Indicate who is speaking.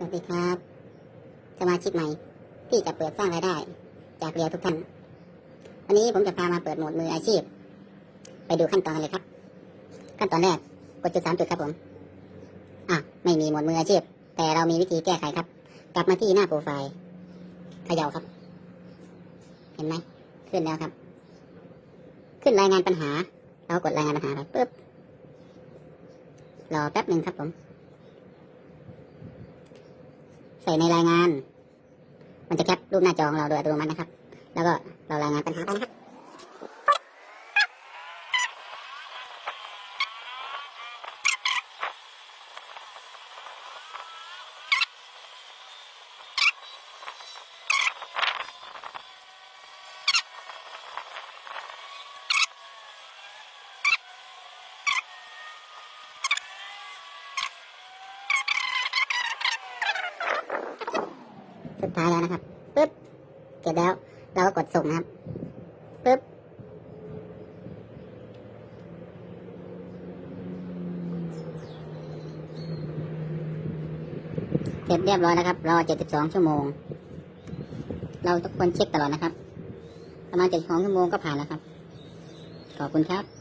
Speaker 1: สวัสดีครับ สมาชิกใหม่ ที่จะเปิดสร้างรายได้ จากเรียวทุกท่าน วันนี้ผมจะพามาเปิดโหมดมืออาชีพ ไปดูขั้นตอนกันเลยครับ ขั้นตอนแรกกดจุดสามจุดครับผม อะ ไม่มีโหมดมืออาชีพ แต่เรามีวิธีแก้ไขครับ กลับมาที่หน้าโปรไฟล์เขย่าครับ เห็นไหมขึ้นแล้วครับ ขึ้นรายงานปัญหา เรากดรายงานปัญหาไปปุ๊บรอแป๊บหนึ่งครับผม ใส่ในรายงาน มันจะแคปรูปหน้าจอของเราโดยอัตโนมัตินะครับ แล้วก็เรารายงานปัญหาไปนะครับ สุดท้ายแล้วนะครับปึ๊บเสร็จแล้ว เราก็กดส่งนะครับปึ๊บเสร็จเรียบร้อยแล้วครับรอ 72 ชั่วโมง เราทุกคนเช็คตลอดนะครับ ประมาณ 72 ชั่วโมงก็ผ่านแล้วครับ ขอบคุณครับ